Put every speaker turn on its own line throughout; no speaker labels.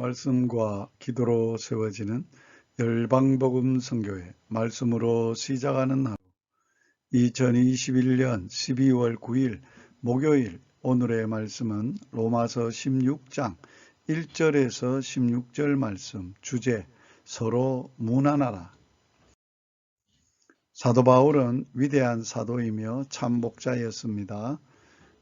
말씀과 기도로 세워지는 열방복음 선교회 말씀으로 시작하는 하루 2021년 12월 9일 목요일 오늘의 말씀은 로마서 16장 1절에서 16절 말씀 주제 서로 무난하라 사도 바울은 위대한 사도이며 참복자였습니다.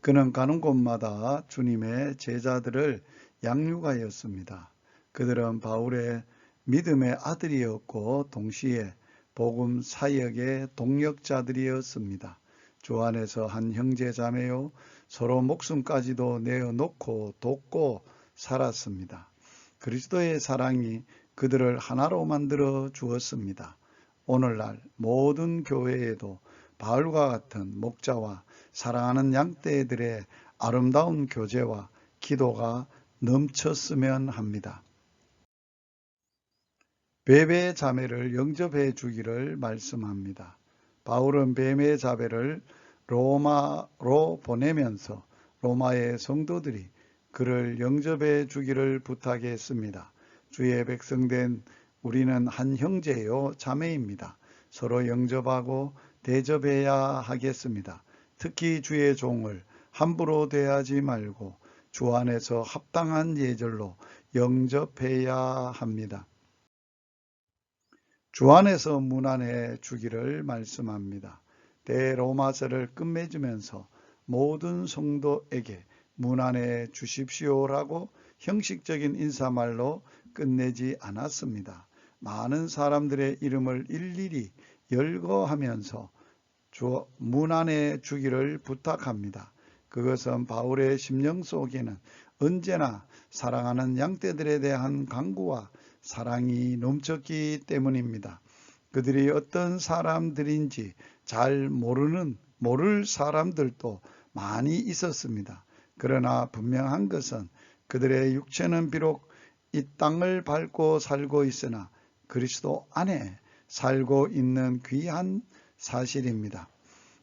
그는 가는 곳마다 주님의 제자들을 양육하였습니다. 그들은 바울의 믿음의 아들이었고 동시에 복음 사역의 동력자들이었습니다. 주 안에서 한 형제 자매요 서로 목숨까지도 내어놓고 돕고 살았습니다. 그리스도의 사랑이 그들을 하나로 만들어 주었습니다. 오늘날 모든 교회에도 바울과 같은 목자와 사랑하는 양떼들의 아름다운 교제와 기도가 넘쳤으면 합니다. 뱀의 자매를 영접해 주기를 말씀합니다. 바울은 뱀의 자매를 로마로 보내면서 로마의 성도들이 그를 영접해 주기를 부탁했습니다. 주의 백성된 우리는 한 형제요 자매입니다. 서로 영접하고 대접해야 하겠습니다. 특히 주의 종을 함부로 대하지 말고 주 안에서 합당한 예절로 영접해야 합니다. 주 안에서 문안해 주기를 말씀합니다. 대로마서를 끝맺으면서 모든 성도에게 문안해 주십시오라고 형식적인 인사말로 끝내지 않았습니다. 많은 사람들의 이름을 일일이 열거하면서 주 문안해 주기를 부탁합니다. 그것은 바울의 심령 속에는 언제나 사랑하는 양떼들에 대한 강구와 사랑이 넘쳤기 때문입니다. 그들이 어떤 사람들인지 잘 모르는 모를 사람들도 많이 있었습니다. 그러나 분명한 것은 그들의 육체는 비록 이 땅을 밟고 살고 있으나 그리스도 안에 살고 있는 귀한 사실입니다.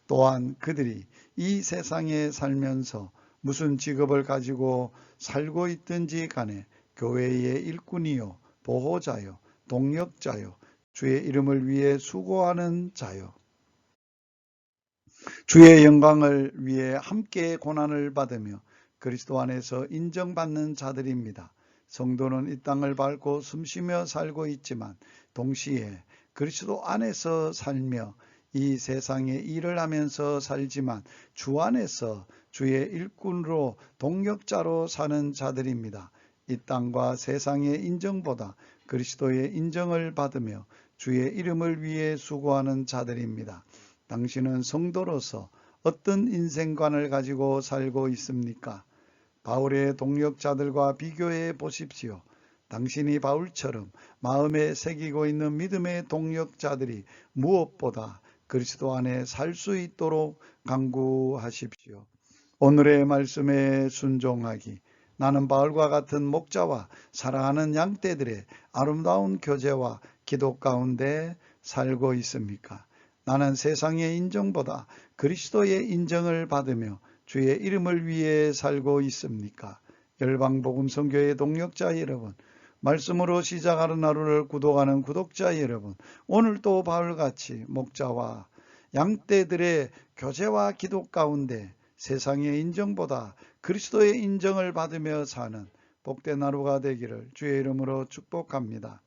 또한 그들이 이 세상에 살면서 무슨 직업을 가지고 살고 있든지 간에 교회의 일꾼이요, 보호자요, 동력자요, 주의 이름을 위해 수고하는 자요. 주의 영광을 위해 함께 고난을 받으며 그리스도 안에서 인정받는 자들입니다. 성도는 이 땅을 밟고 숨쉬며 살고 있지만 동시에 그리스도 안에서 살며 이 세상에 일을 하면서 살지만 주 안에서 주의 일꾼으로 동력자로 사는 자들입니다. 이 땅과 세상의 인정보다 그리스도의 인정을 받으며 주의 이름을 위해 수고하는 자들입니다. 당신은 성도로서 어떤 인생관을 가지고 살고 있습니까? 바울의 동력자들과 비교해 보십시오. 당신이 바울처럼 마음에 새기고 있는 믿음의 동력자들이 무엇보다 그리스도 안에 살 수 있도록 강구하십시오. 오늘의 말씀에 순종하기. 나는 바울과 같은 목자와 사랑하는 양떼들의 아름다운 교제와 기도 가운데 살고 있습니까? 나는 세상의 인정보다 그리스도의 인정을 받으며 주의 이름을 위해 살고 있습니까? 열방복음 성교의 동력자 여러분, 말씀으로 시작하는 하루를 구독하는 구독자 여러분, 오늘도 바울같이 목자와 양떼들의 교제와 기도 가운데 세상의 인정보다 그리스도의 인정을 받으며 사는 복된 하루가 되기를 주의 이름으로 축복합니다.